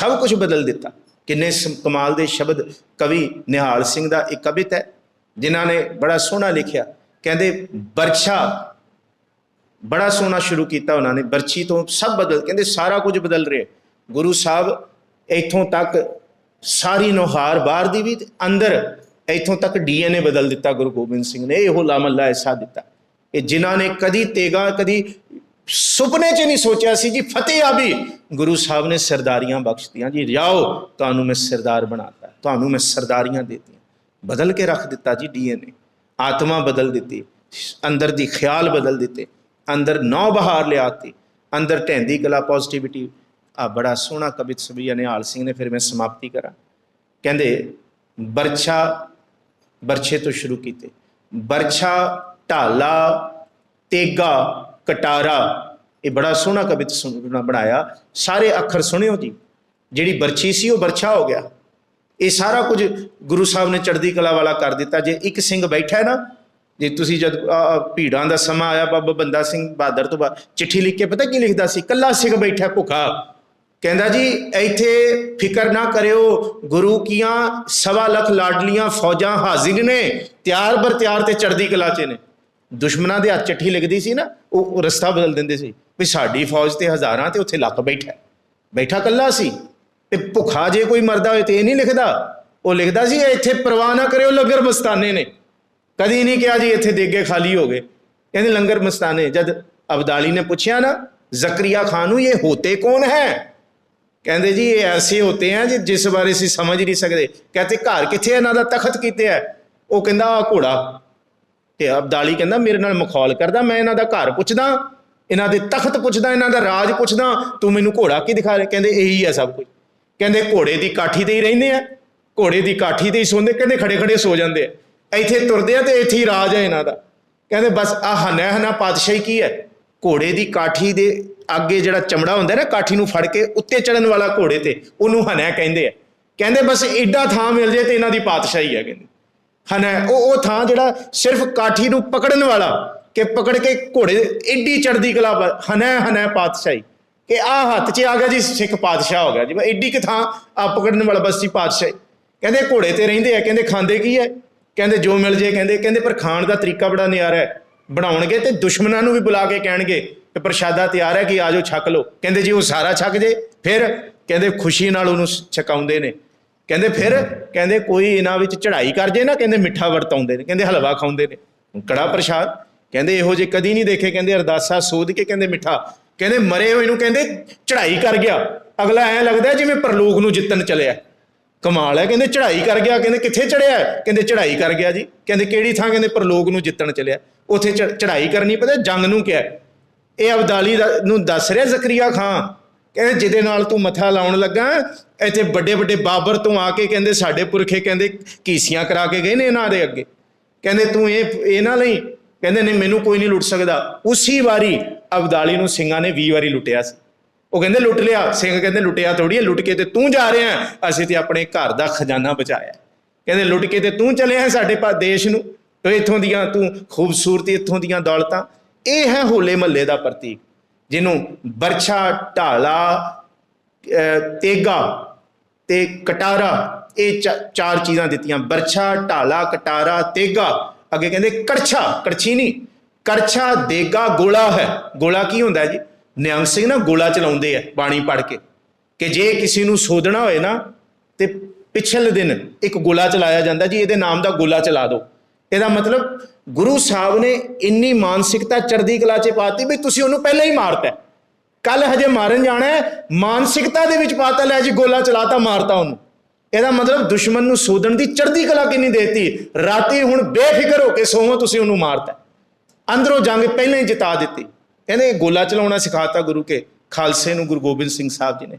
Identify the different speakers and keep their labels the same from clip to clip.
Speaker 1: ਸਭ ਕੁਝ ਬਦਲ ਦਿੱਤਾ। ਕਿੰਨੇ ਕਮਾਲ ਦੇ ਸ਼ਬਦ ਕਵੀ ਨਿਹਾਲ ਸਿੰਘ ਦਾ ਇੱਕ ਕਵਿਤ ਹੈ, ਜਿਨ੍ਹਾਂ ਨੇ ਬੜਾ ਸੋਹਣਾ ਲਿਖਿਆ। ਕਹਿੰਦੇ ਬਰਛਾ ਬੜਾ ਸੋਹਣਾ ਸ਼ੁਰੂ ਕੀਤਾ ਉਹਨਾਂ ਨੇ। ਬਰਛੀ ਤੋਂ ਸਭ ਬਦਲ ਕਹਿੰਦੇ, ਸਾਰਾ ਕੁਝ ਬਦਲ ਰਿਹਾ ਗੁਰੂ ਸਾਹਿਬ ਇੱਥੋਂ ਤੱਕ ਸਾਰੀ ਨੁਹਾਰ ਬਾਹਰ ਦੀ ਵੀ ਅੰਦਰ ਇੱਥੋਂ ਤੱਕ ਡੀਐਨਏ ਬਦਲ ਦਿੱਤਾ ਗੁਰੂ ਗੋਬਿੰਦ ਸਿੰਘ ਨੇ। ਇਹੋ ਲਾਮੱਲਾ ਐਸਾ ਦਿੱਤਾ। ਕਿ ਜਿਨ੍ਹਾਂ ਨੇ ਕਦੀ ਤੇਗਾ, ਕਦੀ ਸੁਪਨੇ 'ਚ ਨਹੀਂ ਸੋਚਿਆ ਸੀ ਜੀ, ਫਤਿਹ ਆ ਵੀ। ਗੁਰੂ ਸਾਹਿਬ ਨੇ ਸਰਦਾਰੀਆਂ ਬਖਸ਼ਤੀਆਂ। ਜੀ ਜਾਓ ਤੁਹਾਨੂੰ ਮੈਂ ਸਰਦਾਰ ਬਣਾਤਾ। ਤੁਹਾਨੂੰ ਮੈਂ ਸਰਦਾਰੀਆਂ ਦੇਤੀਆਂ। ਬਦਲ ਕੇ ਰੱਖ ਦਿੱਤਾ ਜੀ ਡੀਐਨਏ ਆਤਮਾ ਬਦਲ ਦਿੱਤੀ। ਅੰਦਰ ਦੀ ਖਿਆਲ ਬਦਲ ਦਿੱਤੇ। ਅੰਦਰ ਨੌ ਬਹਾਰ ਲਿਆਤੀ ਅੰਦਰ ਢੈਂਦੀ ਕਲਾ ਪੋਜ਼ਿਟਿਵਿਟੀ ਆ ਬੜਾ ਸੋਹਣਾ ਕਵਿਤ ਸਬੀਆ ਨਿਹਾਲ ਸਿੰਘ ਨੇ, ਫਿਰ ਮੈਂ ਸਮਾਪਤੀ ਕਰਾਂ। ਕਹਿੰਦੇ, ਬਰਛਾ ਬਰਛੇ ਤੋਂ ਸ਼ੁਰੂ ਕੀਤੇ। ਬਰਛਾ, ਢਾਲਾ, ਤੇਗਾ ਕਟਾਰਾ, ਇਹ ਬੜਾ ਸੋਹਣਾ ਕਵਿਤ ਸੁਣਨਾ ਬਣਾਇਆ। ਸਾਰੇ ਅੱਖਰ ਸੁਣਿਓ ਜੀ। ਜਿਹੜੀ ਬਰਛੀ ਸੀ ਉਹ ਬਰਛਾ ਹੋ ਗਿਆ। ਇਹ ਸਾਰਾ ਕੁਝ ਗੁਰੂ ਸਾਹਿਬ ਨੇ ਚੜ੍ਹਦੀ ਕਲਾ ਵਾਲਾ ਕਰ ਦਿੱਤਾ। ਜੇ ਇੱਕ ਸਿੰਘ ਬੈਠਾ ਹੈ ਨਾ, ਜੇ ਤੁਸੀਂ ਜਦ ਭੀੜਾਂ ਦਾ ਸਮਾਂ ਆਇਆ, ਬਾਬਾ ਬੰਦਾ ਸਿੰਘ ਬਹਾਦਰ ਤੋਂ ਬਾਅਦ, ਚਿੱਠੀ ਲਿਖ ਕੇ ਪਤਾ ਕੀ ਲਿਖਦਾ ਸੀ? ਕੱਲਾ ਸਿੰਘ ਬੈਠਾ ਭੁੱਖਾ। ਕਹਿੰਦਾ ਜੀ, ਇੱਥੇ ਫਿਕਰ ਨਾ ਕਰਿਓ, ਗੁਰੂ ਕੀਆਂ ਸਵਾ ਲੱਖ ਲਾਡਲੀਆਂ ਫੌਜਾਂ ਹਾਜ਼ਰ ਨੇ ਤਿਆਰ ਬਰ ਤਿਆਰ ਤੇ ਚੜ੍ਹਦੀ ਕਲਾ 'ਚ ਨੇ। ਦੁਸ਼ਮਣਾਂ ਦੇ ਹੱਥ ਚਿੱਠੀ ਲਿਖਦੀ ਸੀ ਨਾ, ਉਹ ਰਸਤਾ ਬਦਲ ਦਿੰਦੇ ਸੀ ਵੀ ਸਾਡੀ ਫੌਜ ਤੇ ਹਜ਼ਾਰਾਂ ਤੇ ਉੱਥੇ ਲੱਖ ਬੈਠਾ ਬੈਠਾ ਕੱਲਾ ਸੀ ਤੇ ਭੁੱਖਾ ਜੇ ਕੋਈ ਮਰਦਾ ਹੋਏ ਤੇ ਇਹ ਨਹੀਂ ਲਿਖਦਾ। ਉਹ ਲਿਖਦਾ ਸੀ ਇੱਥੇ ਪਰਵਾਹ ਨਾ ਕਰਿਓ, ਲੰਗਰ ਮਸਤਾਨੇ ਨੇ। ਕਦੀ ਨਹੀਂ ਕਿਹਾ ਜੀ ਇੱਥੇ ਦੇਗੇ ਖਾਲੀ ਹੋ ਗਏ। ਕਹਿੰਦੇ ਲੰਗਰ ਮਸਤਾਨੇ, ਜਦ ਅਬਦਾਲੀ ਨੇ ਪੁੱਛਿਆ ਨਾ, ਜ਼ਕਰੀਆ ਖਾਨ ਨੂੰ ਇਹ ਹੋਤੇ ਕੌਣ ਹੈ? ਕਹਿੰਦੇ ਜੀ, ਇਹ ਐਸੇ ਹੋਤੇ हैं ਜੀ, ਜਿਸ ਬਾਰੇ ਅਸੀਂ ਸਮਝ ਨਹੀਂ ਸਕਦੇ। ਕਹਤੇ ਘਰ ਕਿੱਥੇ ਇਹਨਾਂ ਦਾ ਤਖਤ ਕੀਤੇ ਹੈ ਉਹ ਕਹਿੰਦਾ ਆ ਘੋੜਾ। ਤੇ ਅਬਦਾਲੀ ਕਹਿੰਦਾ, ਮੇਰੇ ਨਾਲ ਮਖੌਲ ਕਰਦਾ, ਮੈਂ ਇਹਨਾਂ ਦਾ ਘਰ ਪੁੱਛਦਾ, ਇਹਨਾਂ ਦੇ ਤਖਤ ਪੁੱਛਦਾ, ਇਹਨਾਂ ਦਾ ਰਾਜ ਪੁੱਛਦਾ, ਤੂੰ ਮੈਨੂੰ ਘੋੜਾ ਕੀ ਦਿਖਾ ਰਿਹਾ? ਕਹਿੰਦੇ, ਇਹੀ ਹੈ ਸਭ ਕੁਝ। ਕਹਿੰਦੇ, ਘੋੜੇ ਦੀ ਕਾਠੀ ਤੇ ਹੀ ਰਹਿੰਦੇ ਆ, ਘੋੜੇ ਦੀ ਕਾਠੀ ਤੇ ਹੀ ਸੌਂਦੇ, ਕਹਿੰਦੇ ਖੜੇ ਖੜੇ ਸੋ ਜਾਂਦੇ ਆ। ਇੱਥੇ ਤੁਰਦੇ ਆ ਤੇ ਇੱਥੇ ਹੀ ਰਾਜ ਹੈ ਇਹਨਾਂ ਦਾ। ਕਹਿੰਦੇ, ਬਸ ਆਹ ਹਨਾ ਹਨਾ ਪਾਤਸ਼ਾਹੀ ਕੀ ਹੈ? ਘੋੜੇ ਦੀ ਕਾਠੀ ਦੇ ਅੱਗੇ ਜਿਹੜਾ ਚਮੜਾ ਹੁੰਦਾ ਨਾ, ਕਾਠੀ ਨੂੰ ਫੜ ਕੇ ਉੱਤੇ ਚੜਨ ਵਾਲਾ ਘੋੜੇ ਤੇ, ਉਹਨੂੰ ਹਨਾ ਕਹਿੰਦੇ ਆ। ਕਹਿੰਦੇ, ਬਸ ਏਡਾ ਥਾਂ ਮਿਲ ਜੇ ਤੇ ਇਹਨਾਂ ਦੀ ਪਾਤਸ਼ਾਹੀ ਹੈ, ਕਹਿੰਦੇ। ਹਨਾ। ਉਹ ਉਹ ਥਾਂ ਜਿਹੜਾ ਸਿਰਫ ਕਾਠੀ ਨੂੰ ਪਕੜਨ ਵਾਲਾ ਕਿ ਪਕੜ ਕੇ ਘੋੜੇ ਏਡੀ ਚੜਦੀ ਕਲਾ ਹਨਾ ਹਨਾ ਪਾਤਸ਼ਾਹੀ। ਕਿ ਆ ਹੱਥ 'ਚ ਆ ਗਿਆ ਜੀ, ਸਿੱਖ ਪਾਤਸ਼ਾਹ ਹੋ ਗਿਆ ਜੀ। ਬਸ ਏਡੀ ਕਿ ਥਾਂ ਆ ਪਕੜਨ ਵਾਲਾ ਬਸ ਜੀ ਪਾਤਸ਼ਾਹੀ। ਕਹਿੰਦੇ ਘੋੜੇ ਤੇ ਰਹਿੰਦੇ ਆ, ਕਹਿੰਦੇ ਖਾਂਦੇ ਕੀ ਹੈ ਕਹਿੰਦੇ ਜੋ ਮਿਲ ਜੇ, ਕਹਿੰਦੇ ਕਹਿੰਦੇ ਪਰ ਖਾਣ ਦਾ ਤਰੀਕਾ ਬੜਾ ਨਿਆਰਾ ਹੈ। ਬਣਾਉਣਗੇ ਤੇ ਦੁਸ਼ਮਣਾਂ ਨੂੰ ਵੀ ਬੁਲਾ ਕੇ ਕਹਿਣਗੇ ਕਿ ਪ੍ਰਸ਼ਾਦਾ ਤਿਆਰ ਹੈ ਕਿ ਆਜੋ ਛਕ ਲਓ। ਕਹਿੰਦੇ ਜੀ ਉਹ ਸਾਰਾ ਛਕ ਜੇ, ਫਿਰ ਕਹਿੰਦੇ ਖੁਸ਼ੀ ਨਾਲ ਉਹਨੂੰ ਛਕਾਉਂਦੇ ਨੇ। ਕਹਿੰਦੇ ਫਿਰ ਕਹਿੰਦੇ ਕੋਈ ਇਹਨਾਂ ਵਿੱਚ ਚੜ੍ਹਾਈ ਕਰ ਜੇ ਨਾ, ਕਹਿੰਦੇ ਮਿੱਠਾ ਵਰਤਾਉਂਦੇ ਨੇ, ਕਹਿੰਦੇ ਹਲਵਾ ਖਾਉਂਦੇ ਨੇ। ਕੜਾ ਪ੍ਰਸ਼ਾਦ, ਕਹਿੰਦੇ ਇਹੋ ਜੇ ਕਦੀ ਨਹੀਂ ਦੇਖੇ, ਕਹਿੰਦੇ ਅਰਦਾਸਾ ਸੋਧ ਕੇ ਕਹਿੰਦੇ ਮਿੱਠਾ। ਕਹਿੰਦੇ ਮਰੇ ਹੋਏ ਨੂੰ ਕਹਿੰਦੇ ਚੜ੍ਹਾਈ ਕਰ ਗਿਆ। ਅਗਲਾ ਐ ਲੱਗਦਾ ਜਿਵੇਂ ਪ੍ਰਲੋਕ ਨੂੰ ਜਿੱਤਣ ਚਲਿਆ। ਕਮਾਲ ਹੈ, ਕਹਿੰਦੇ ਚੜ੍ਹਾਈ ਕਰ ਗਿਆ, ਕਹਿੰਦੇ ਕਿੱਥੇ ਚੜਿਆ ਕਹਿੰਦੇ ਚੜ੍ਹਾਈ ਕਰ ਗਿਆ ਜੀ। ਕਹਿੰਦੇ ਕਿਹੜੀ ਥਾਂ ਕਹਿੰਦੇ ਪਰਲੋਕ ਨੂੰ ਜਿੱਤਣ ਚਲਿਆ? ਉੱਥੇ ਚੜ੍ਹ- ਚੜ੍ਹਾਈ ਕਰਨੀ ਪਤਾ, ਜੰਗ ਨੂੰ ਕਿਹਾ। ਇਹ ਅਬਦਾਲੀ ਦਾ- ਨੂੰ ਦੱਸ ਰਿਹਾ ਜ਼ਕਰੀਆ ਖਾਨ ਕਹਿੰਦੇ ਜਿਹਦੇ ਨਾਲ ਤੂੰ ਮੱਥਾ ਲਾਉਣ ਲੱਗਾ, ਇੱਥੇ ਵੱਡੇ ਵੱਡੇ ਬਾਬਰ ਤੋਂ ਆ ਕੇ ਕਹਿੰਦੇ ਸਾਡੇ ਪੁਰਖੇ ਕਹਿੰਦੇ ਕੀਸੀਆਂ ਕਰਾ ਕੇ ਗਏ ਨੇ ਇਹਨਾਂ ਦੇ ਅੱਗੇ। ਕਹਿੰਦੇ ਤੂੰ ਇਹ ਇਹ ਨਾ ਲਈ। ਕਹਿੰਦੇ ਨਹੀਂ, ਮੈਨੂੰ ਕੋਈ ਨਹੀਂ ਲੁੱਟ ਸਕਦਾ। ਉਸੇ ਵਾਰੀ ਅਬਦਾਲੀ ਨੂੰ ਸਿੰਘਾਂ ਨੇ 20 ਵਾਰੀ ਲੁੱਟਿਆ ਸੀ। ਉਹ ਕਹਿੰਦੇ ਲੁੱਟ ਲਿਆ। ਸਿੰਘ ਕਹਿੰਦੇ ਲੁੱਟਿਆ ਥੋੜੀ ਹੈ, ਲੁੱਟ ਕੇ ਤੇ ਤੂੰ ਜਾ ਰਿਹਾ ਅਸੀਂ ਤੇ ਆਪਣੇ ਘਰ ਦਾ ਖਜ਼ਾਨਾ ਬਚਾਇਆ। ਕਹਿੰਦੇ ਲੁੱਟ ਕੇ ਤੇ ਤੂੰ ਚਲਿਆ ਸਾਡੇ ਪਾ, ਦੇਸ਼ ਨੂੰ। ਤੇ ਇੱਥੋਂ ਦੀਆਂ ਤੂੰ ਖੂਬਸੂਰਤੀ, ਇੱਥੋਂ ਦੀਆਂ ਦੌਲਤਾਂ। ਇਹ ਹੈ ਹੋਲੇ ਮਹੱਲੇ ਦਾ ਪ੍ਰਤੀਕ। ਜਿਹਨੂੰ ਬਰਛਾ ਢਾਲਾ ਤੇਗਾ ਤੇ ਕਟਾਰਾ, ਇਹ ਚਾਰ ਚੀਜ਼ਾਂ ਦਿੱਤੀਆਂ। ਬਰਛਾ ਢਾਲਾ, ਕਟਾਰਾ, ਤੇਗਾ। ਅੱਗੇ ਕਹਿੰਦੇ ਕੜਛਾ ਕੜਛੀ ਨਹੀਂ ਕਰਛਾ, ਦੇਗਾ, ਗੋਲਾ ਹੈ। ਗੋਲਾ ਕੀ ਹੁੰਦਾ ਜੀ? ਨਿਹੰਗ ਸਿੰਘ ਨਾ ਗੋਲਾ ਚਲਾਉਂਦੇ ਆ ਬਾਣੀ ਪੜ ਕੇ। ਕਿ ਜੇ ਕਿਸੇ ਨੂੰ ਸੋਧਣਾ ਹੋਏ ਨਾ, ਤੇ ਪਿਛਲੇ ਦਿਨ ਇੱਕ ਗੋਲਾ ਚਲਾਇਆ ਜਾਂਦਾ ਜੀ, ਇਹਦੇ ਨਾਮ ਦਾ ਗੋਲਾ ਚਲਾ ਦਿਓ। ਇਹਦਾ ਮਤਲਬ ਗੁਰੂ ਸਾਹਿਬ ਨੇ ਇੰਨੀ ਮਾਨਸਿਕਤਾ ਚੜ੍ਹਦੀ ਕਲਾ 'ਚ ਪਾਤੀ ਵੀ ਤੁਸੀਂ ਉਹਨੂੰ ਪਹਿਲਾਂ ਹੀ ਮਾਰਤਾ ਕੱਲ ਹਜੇ ਮਾਰਨ ਜਾਣਾ ਮਾਨਸਿਕਤਾ ਦੇ ਵਿੱਚ ਪਾਤਾ, ਲੈ ਜੀ ਗੋਲਾ ਚਲਾਤਾ, ਮਾਰਤਾ ਉਹਨੂੰ। ਇਹਦਾ ਮਤਲਬ ਦੁਸ਼ਮਣ ਨੂੰ ਸੋਧਣ ਦੀ ਚੜ੍ਹਦੀ ਕਲਾ ਕਿੰਨੀ ਦੇਤੀ? ਰਾਤੀ ਹੁਣ ਬੇਫਿਕਰ ਹੋ ਕੇ ਸੋਵੋ, ਤੁਸੀਂ ਉਹਨੂੰ ਮਾਰਤਾ ਅੰਦਰੋਂ ਜੰਗ ਪਹਿਲਾਂ ਹੀ ਜਿਤਾ ਦਿੱਤੀ। ਕਹਿੰਦੇ ਗੋਲਾ ਚਲਾਉਣਾ ਸਿਖਾਤਾ ਗੁਰੂ ਕੇ, ਖਾਲਸੇ ਨੂੰ ਗੁਰੂ ਗੋਬਿੰਦ ਸਿੰਘ ਸਾਹਿਬ ਜੀ ਨੇ।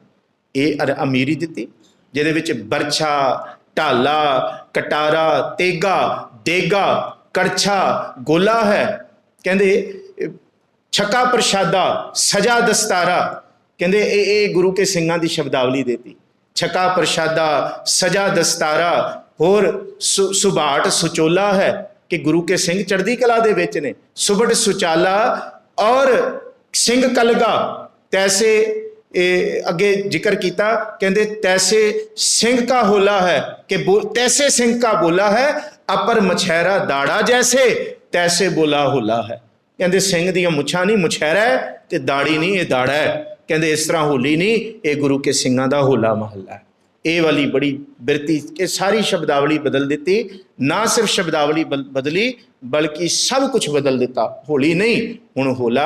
Speaker 1: ਇਹ ਅਮੀਰੀ ਦਿੱਤੀ, ਜਿਹਦੇ ਵਿੱਚ ਬਰਛਾ, ਢਾਲਾ, ਕਟਾਰਾ, ਤੇਗਾ ਦੇਗਾ, ਕਰਛਾ, ਗੋਲਾ ਹੈ। ਕਹਿੰਦੇ ਇਹ ਛੱਕਾ ਪ੍ਰਸ਼ਾਦਾ, ਸਜਾ ਦਸਤਾਰਾ। ਕਹਿੰਦੇ, ਇਹ ਇਹ ਗੁਰੂ ਕੇ ਸਿੰਘਾਂ ਦੀ ਸ਼ਬਦਾਵਲੀ ਦੇਤੀ। ਛੱਕਾ ਪ੍ਰਸ਼ਾਦਾ, ਸਜਾ ਦਸਤਾਰਾ, ਹੋਰ ਸੁ- ਸੁਭਾਟ ਸੁਚੋਲਾ ਹੈ ਕਿ ਗੁਰੂ ਕੇ ਸਿੰਘ ਚੜ੍ਹਦੀ ਕਲਾ ਦੇ ਵਿੱਚ ਨੇ। ਸੁਬਟ ਸੁਚਾਲਾ ਔਰ ਸਿੰਘ ਕਲਗਾ। ਤੈਸੇ, ਇਹ ਅੱਗੇ ਜ਼ਿਕਰ ਕੀਤਾ, ਕਹਿੰਦੇ, ਤੈਸੇ ਸਿੰਘ ਕਾ ਹੋਲਾ ਹੈ ਕਿ ਬੋ- ਤੈਸੇ ਸਿੰਘ ਕਾ ਬੋਲਾ ਹੈ ਅਪਰ ਮਛੈਰਾ ਦਾੜਾ ਜੈਸੇ ਤੈਸੇ ਬੋਲਾ ਹੋਲਾ ਹੈ ਕਹਿੰਦੇ ਸਿੰਘ ਦੀਆਂ ਮੁੱਛਾਂ ਨਹੀਂ ਮੁਛੈਰਾ ਹੈ ਤੇ ਦਾੜੀ ਨਹੀਂ ਇਹ ਦਾੜਾ ਹੈ ਕਹਿੰਦੇ ਇਸ ਤਰ੍ਹਾਂ ਹੋਲੀ ਨਹੀਂ ਇਹ ਗੁਰੂ ਕੇ ਸਿੰਘਾਂ ਦਾ ਹੋਲਾ ਮਹੱਲਾ ਹੈ ਇਹ ਵਾਲੀ ਬੜੀ ਬਿਰਤੀ ਇਹ ਸਾਰੀ ਸ਼ਬਦਾਵਲੀ ਬਦਲ ਦਿੱਤੀ ਨਾ ਸਿਰਫ ਸ਼ਬਦਾਵਲੀ ਬਲ- ਬਦਲੀ ਬਲਕਿ ਸਭ ਕੁਝ ਬਦਲ ਦਿੱਤਾ ਹੋਲੀ ਨਹੀਂ ਹੁਣ ਹੋਲਾ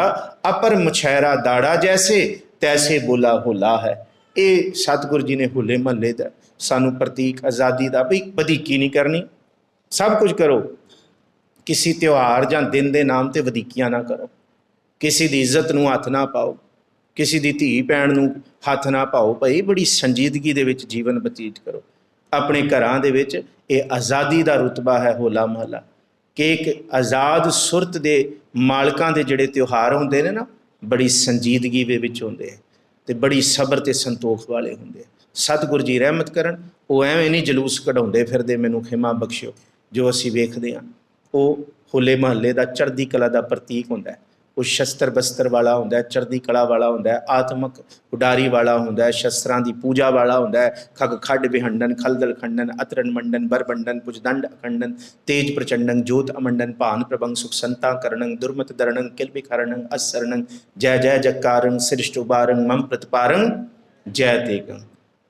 Speaker 1: ਅਪਰ ਮੁਛੈਰਾ ਦਾੜਾ ਜੈਸੇ ਤੈਸੇ ਬੋਲਾ ਹੋਲਾ ਹੈ ਇਹ ਸਤਿਗੁਰੂ ਜੀ ਨੇ ਹੋਲੇ ਮਹੱਲੇ ਦਾ ਸਾਨੂੰ ਪ੍ਰਤੀਕ ਆਜ਼ਾਦੀ ਦਾ ਵੀ ਵਧੀਕੀ ਨਹੀਂ ਕਰਨੀ ਸਭ ਕੁਝ ਕਰੋ। ਕਿਸੇ ਤਿਉਹਾਰ ਜਾਂ ਦਿਨ ਦੇ ਨਾਮ ਤੇ ਵਧੀਕੀਆਂ ਨਾ ਕਰੋ। ਕਿਸੇ ਦੀ ਇੱਜ਼ਤ ਨੂੰ ਹੱਥ ਨਾ ਪਾਓ। ਕਿਸੇ ਦੀ ਧੀ ਭੈਣ ਨੂੰ ਹੱਥ ਨਾ ਪਾਓ। ਭਈ, ਬੜੀ ਸੰਜੀਦਗੀ ਦੇ ਵਿੱਚ ਜੀਵਨ ਬਤੀਤ ਕਰੋ। ਆਪਣੇ ਘਰਾਂ ਦੇ ਵਿੱਚ ਇਹ ਆਜ਼ਾਦੀ ਦਾ ਰੁਤਬਾ ਹੈ ਹੋਲਾ ਮਹੱਲਾ। ਕਿ ਇੱਕ ਆਜ਼ਾਦ ਸੁਰਤ ਦੇ ਮਾਲਕਾਂ ਦੇ ਜਿਹੜੇ ਤਿਉਹਾਰ ਹੁੰਦੇ ਨੇ ਨਾ, ਬੜੀ ਸੰਜੀਦਗੀ ਦੇ ਵਿੱਚ ਹੁੰਦੇ ਆ ਤੇ ਬੜੀ ਸਬਰ ਤੇ ਸੰਤੋਖ ਵਾਲੇ ਹੁੰਦੇ ਆ। ਸਤਿਗੁਰ ਜੀ ਰਹਿਮਤ ਕਰਨ, ਉਹ ਐਵੇਂ ਨਹੀਂ ਜਲੂਸ ਕਢਾਉਂਦੇ ਫਿਰਦੇ, ਮੈਨੂੰ ਖਿਮਾ ਬਖਸ਼ਿਓ। ਜੋ ਅਸੀਂ ਵੇਖਦੇ ਹਾਂ, ਉਹ ਹੋਲੇ ਮਹੱਲੇ ਦਾ ਚੜ੍ਹਦੀ ਕਲਾ ਦਾ ਪ੍ਰਤੀਕ ਹੁੰਦਾ ਹੈ। ਉਹ ਸ਼ਸਤਰ ਬਸਤਰ ਵਾਲਾ ਹੁੰਦਾ ਹੈ, ਚੜ੍ਹਦੀ ਕਲਾ ਵਾਲਾ ਹੁੰਦਾ ਹੈ, ਆਤਮਕ ਉਡਾਰੀ ਵਾਲਾ ਹੁੰਦਾ ਹੈ, ਸ਼ਸਤਰਾਂ ਦੀ ਪੂਜਾ ਵਾਲਾ ਹੁੰਦਾ ਹੈ, ਖਗ ਖੱਡ ਵਿਹੰਡਨ ਖਲਦਲ ਖੰਡਨ, ਅਤਰਨ ਮੰਡਨ, ਬਰਬੰਡਨ, ਪੁਜਦੰਡ ਅਖੰਡਨ, ਤੇਜ ਪ੍ਰਚੰਡੰ, ਜੋਤ ਅਮੰਡਨ, ਭਾਨ ਪ੍ਰਭੰਗ ਸੁਖ ਸੰਤਾ ਕਰਣੰ ਦੁਰਮਤ ਦਰਣੰ ਕਿਲਬਿ ਕਰਣੰ ਅਸਰਣੰ ਜੈ ਜੈ ਜਕਾਰੰ ਸ੍ਰਿਸ਼ਟ ਉਬਾਰੰ ਮਮ ਪ੍ਰਤਪਾਰੰ, ਜੈ ਤੇਗੰ।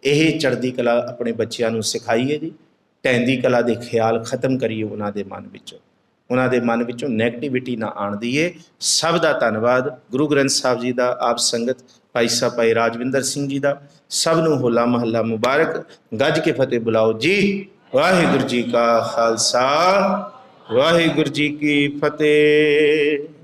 Speaker 1: ਇਹ ਚੜ੍ਹਦੀ ਕਲਾ ਆਪਣੇ ਬੱਚਿਆਂ ਨੂੰ ਸਿਖਾਈਏ ਜੀ। ਟੈਂਦੀ ਕਲਾ ਦੇ ਖਿਆਲ ਖਤਮ ਕਰੀਏ ਉਹਨਾਂ ਦੇ ਮਨ ਵਿੱਚੋਂ। ਉਹਨਾਂ ਦੇ ਮਨ ਵਿੱਚੋਂ 네ਗੇਟਿਵਿਟੀ ਨਾ ਆਣ ਦਈਏ। ਸਭ ਦਾ ਧੰਨਵਾਦ। ਗੁਰੂ ਗ੍ਰੰਥ ਸਾਹਿਬ ਜੀ ਦਾ ਆਪ ਸੰਗਤ, ਭਾਈ ਸਾਹਿਬ, ਭਾਈ ਰਾਜਵਿੰਦਰ ਸਿੰਘ ਜੀ ਦਾ। ਸਭ ਨੂੰ ਹੋਲਾ ਮਹੱਲਾ ਮੁਬਾਰਕ। ਗੱਜ ਕੇ ਫਤਿਹ ਬੁਲਾਓ ਜੀ। ਵਾਹਿਗੁਰੂ ਜੀ ਕਾ ਖਾਲਸਾ। ਵਾਹਿਗੁਰੂ ਜੀ ਕੀ ਫਤਿਹ।